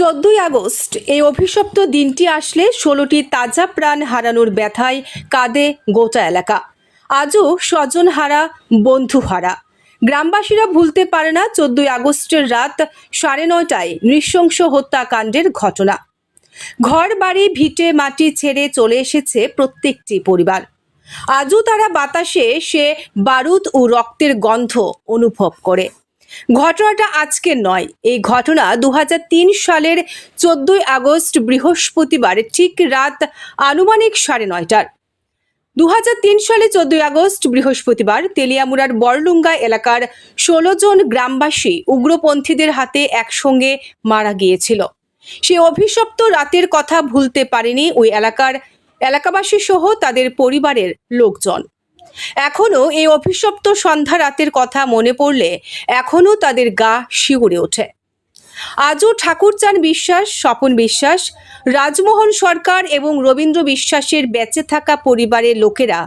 চোদ্দই আগস্ট এই অভিশপ্ত দিনটি আসলে ষোলোটি তাজা প্রাণ হারানোর ব্যথায় কাঁদে গোটা এলাকা। আজও স্বজন হারা, বন্ধু হারা। গ্রামবাসীরা ভুলতে পারে না চোদ্দই আগস্টের রাত সাড়ে নয়টায় নৃশংস হত্যাকাণ্ডের ঘটনা। ঘর বাড়ি ভিটে, মাটি ছেড়ে চলে এসেছে প্রত্যেকটি পরিবার। আজও তারা বাতাসে সে বারুদ ও রক্তের গন্ধ অনুভব করে। ঘটনাটা আজকের নয়। এই ঘটনা দু হাজার তিন সালের চোদ্দই আগস্ট বৃহস্পতিবার ঠিক রাত আনুমানিক সাড়ে নয়টার। দু হাজার তিন সালে চোদ্দই আগস্ট বৃহস্পতিবার তেলিয়ামুড়ার বরলুঙ্গা এলাকার ষোলো জন গ্রামবাসী উগ্রপন্থীদের হাতে একসঙ্গে মারা গিয়েছিল। সে অভিশপ্ত রাতের কথা ভুলতে পারেনি ওই এলাকার এলাকাবাসী সহ তাদের পরিবারের লোকজন। এখনও এই অভিশপ্ত সন্ধ্যা রাতের কথা মনে পড়লে এখনও তাদের গা শিউরে ওঠে। আজও ঠাকুরচাঁদ বিশ্বাস, স্বপন বিশ্বাস, রাজমোহন সরকার এবং রবীন্দ্র বিশ্বাসের বেঁচে থাকা পরিবারের লোকেরা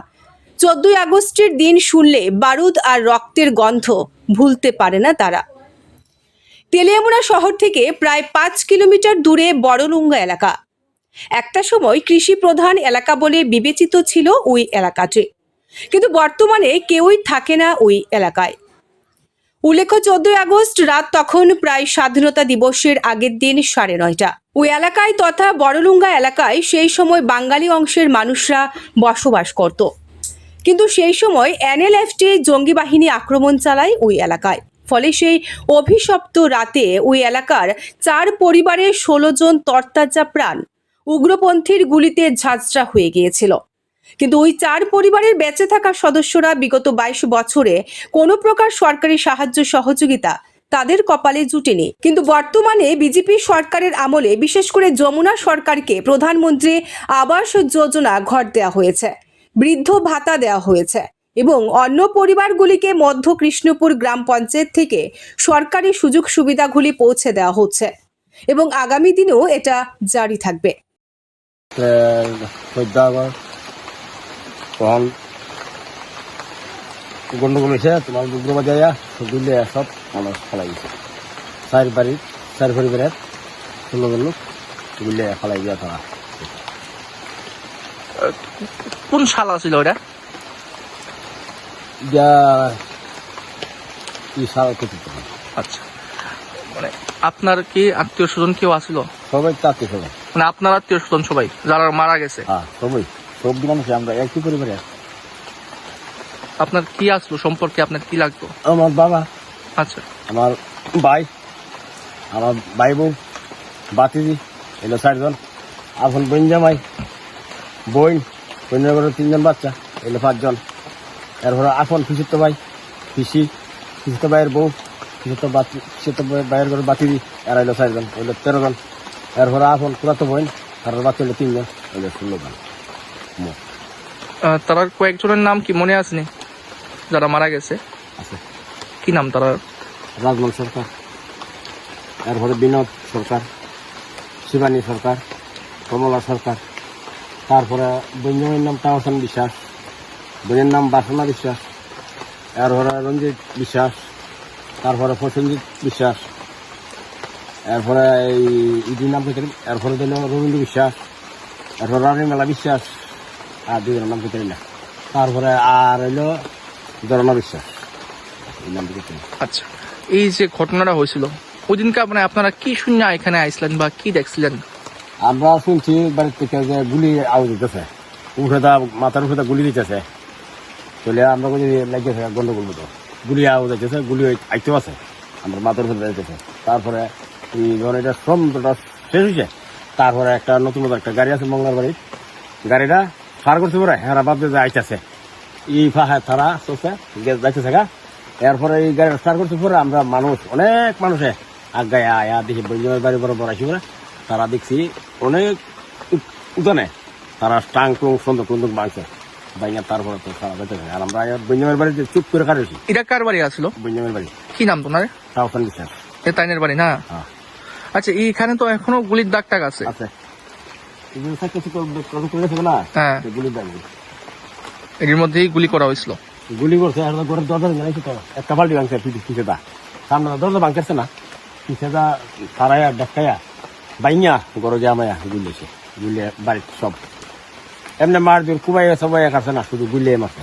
চোদ্দই আগস্টের দিন শুনলে বারুদ আর রক্তের গন্ধ ভুলতে পারে না তারা। তেলিয়ামুড়া শহর থেকে প্রায় পাঁচ কিলোমিটার দূরে বড়লুঙ্গা এলাকা। একটা সময় কৃষি প্রধান এলাকা বলে বিবেচিত ছিল ওই এলাকাটি। কিন্তু বর্তমানে কেউই থাকে না ওই এলাকায়। উল্লেখ্য, চোদ্দই আগস্ট রাত তখন প্রায় স্বাধীনতা দিবসের আগের দিন সাড়ে নয়টা। ওই এলাকায় তথা বড়লুঙ্গা এলাকায় সেই সময় বাঙালি অংশের মানুষরা বসবাস করত। কিন্তু সেই সময় এনএলএফটি জঙ্গি বাহিনী আক্রমণ চালায় ওই এলাকায়। ফলে সেই অভিশপ্ত রাতে ওই এলাকার চার পরিবারের ষোলো জন তরতাজা প্রাণ উগ্রপন্থীর গুলিতে ঝাঁঝরা হয়ে গিয়েছিল। কিন্তু ওই চার পরিবারের বেঁচে থাকা সদস্যরা বিগত বাইশ বছরে কোনো প্রকার সরকারি সাহায্য সহযোগিতা তাদের কপালে জুটেনি কিন্তু বর্তমানে বিজেপি সরকারের আমলে বিশেষ করে যমুনা সরকারকে প্রধানমন্ত্রী আবাস যোজনা ঘর দেওয়া হয়েছে বৃদ্ধ ভাতা দেওয়া হয়েছে এবং অন্য পরিবারগুলিকে মধ্য কৃষ্ণপুর গ্রাম পঞ্চায়েত থেকে সরকারি সুযোগ সুবিধাগুলি পৌঁছে দেওয়া হচ্ছে এবং আগামী দিনেও এটা জারি থাকবে তখন গন্ডগোল হয়েছে তোমার দুগ্র বাজাইয়া সব মানুষ ফেলাই গেছে চার বাড়ির চার পরিবারের ষোলো জন লোক দিল্লি ফেলাই গিয়া তারা। কোন শালা ছিল ওটা দিয়া ই সাল আচ্ছা। মানে আপনার কি আত্মীয় স্বজন কেউ আসিল সবাই তাতে সবাই। মানে আপনার আত্মীয় স্বজন সবাই যারা মারা গেছে? হ্যাঁ সবাই। সব মানুষ আমরা একই পরিবারের আপনার কি আসলো? সম্পর্কে আপনার কি লাগতো আমার বাবা আচ্ছা। আমার ভাই আমার ভাই বউ বাতিজি এলো চারজন। এখন বোন জামাই বোন বোনের তিনজন বাচ্চা এলো পাঁচজন। এরপরে আপন ফিসিত ভাই পিসি ফিসিত ভাইয়ের বউ ফিসিত বাতি ফিসিত ভাইয়ের ঘরে বাতিজি এরা এলো চারজন এলো তেরো জন। এরপরে আপন পুরাতো বোন তার বাচ্চা এলো তিনজন এলো ষোলো জন। মোট তারা কয়েকজনের নাম কি মনে আসেনি যারা মারা গেছে। আছে। কি নাম তারা? রাজমল সরকার এরপরে বিনোদ সরকার শিবানী সরকার কমলা সরকার তারপরে বঞ্জমের নাম তাহসান বিশ্বাস বোনের নাম বাসনা বিশ্বাস এরপরে রঞ্জিত বিশ্বাস তারপরে প্রসেনজিৎ বিশ্বাস এরপরে এই ইদির নাম এরপরে দিল রবীন্দ্র বিশ্বাস এরপরে রানী মেলা বিশ্বাস আর দুজনের নাম পেতে না। তারপরে আর হইল ধরনা বিশ্বাস এই নাম পেতে আচ্ছা এই যে ঘটনাটা হয়েছিল ওই দিনকে মানে আপনারা কি শূন্য এখানে আইসলেন বা কি দেখছিলেন? আমরা শুনছি বাড়ির থেকে যে গুলি আওয়াজ দিতেছে। উঠে দা মাথার উঠে দা গুলি দিতেছে। চলে আমরা বলি লাগেছে গন্ডগোল মতো গুলি আওয়াজ দিতেছে গুলি আইতেও আছে। আমরা মাথার উপরে দিতেছে। তারপরে এই ধর এটা শ্রমটা শেষ হয়েছে তারপরে একটা নতুন একটা গাড়ি আছে মঙ্গলার বাড়ি গাড়িটা সার করতে পারে হ্যাঁ বাদ দিয়ে আইতেছে। এই ফাঁকা তারা চলছে যাইতেছে গা। এরপরে এই গাড়িটা স্টার করতে পরে আমরা মানুষ অনেক মানুষে আগায় আয়া দেখি বৈজমের বাড়ি বরাবর আসি বলে তারা দেখছি অনেক উদানে তারা টাং টুং সুন্দর সুন্দর মাংস বাইয়া তারপরে তো সারা বেঁচে আর আমরা বৈজমের বাড়িতে চুপ করে কাটেছি এটা কার বাড়ি আসলো? বৈজমের বাড়ি। কি নাম তোমার? সাউথান বিশ্বাস তাইনের বাড়ি না? হ্যাঁ। আচ্ছা এইখানে তো এখনও গুলির দাগ টাগ আছে। আছে। এর মধ্যেই গুলি করা হয়েছিল। গুলি করছে আর ঘরের দরজা জানাইছে তো। একটা বাল্টি ভাঙছে পিছে পিছে দা। সামনে দরজা ভাঙছে না। পিছে দা সারাইয়া দেখাইয়া বাইঙ্গা গরো যে আমায় গুলিয়েছে গুলিয়ে বাড়ির সব। এমনি মার দূর কুবাই সবাই কাছে না শুধু গুলিয়ে মারছে।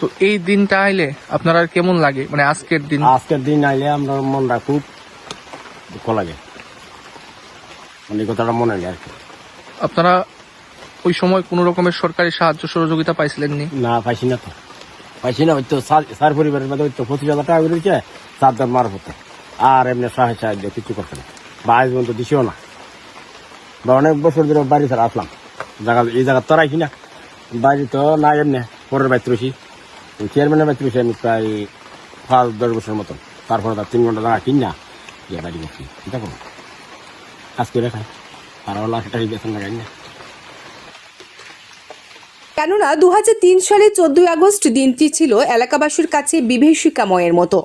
তো এই দিনটা আইলে আপনার আর কেমন লাগে? মানে আজকের দিন? আজকের দিন আইলে আমরা মনটা খুব দুঃখ লাগে। মানে এই কথাটা মনে নেই আর কি। আপনারা ওই সময় কোনো রকমের সরকারি সাহায্য সহযোগিতা পাইছিলেন নি না পাইছি না তো। পাইছি না ওই তো সার সার পরিবারের মধ্যে ওই তো পঁচিশ হাজার টাকা করে দিচ্ছে সাত দাম মার হতে। আর এমনি সাহায্য সাহায্য কিছু করছে না বা আজ পর্যন্ত দিছেও না। বা অনেক বছর ধরে বাড়ি ছাড়া আসলাম। জায়গা এই জায়গা তো রাখি না। বাড়ি তো না এমনি পরের বাড়িতে রয়েছি চেয়ারম্যানের বাড়িতে রয়েছি আমি প্রায় পাঁচ দশ বছর মতন। তারপরে তার তিন ঘণ্টা জায়গা কিন বাড়ি করছি চিন্তা করুন কাজ করে খায়। আর বেতন লাগাই না। কেননা দু সালে চোদ্দই আগস্ট দিনটি ছিল এলাকাবাসীর কাছে বিভীষিকাময়ের মতো।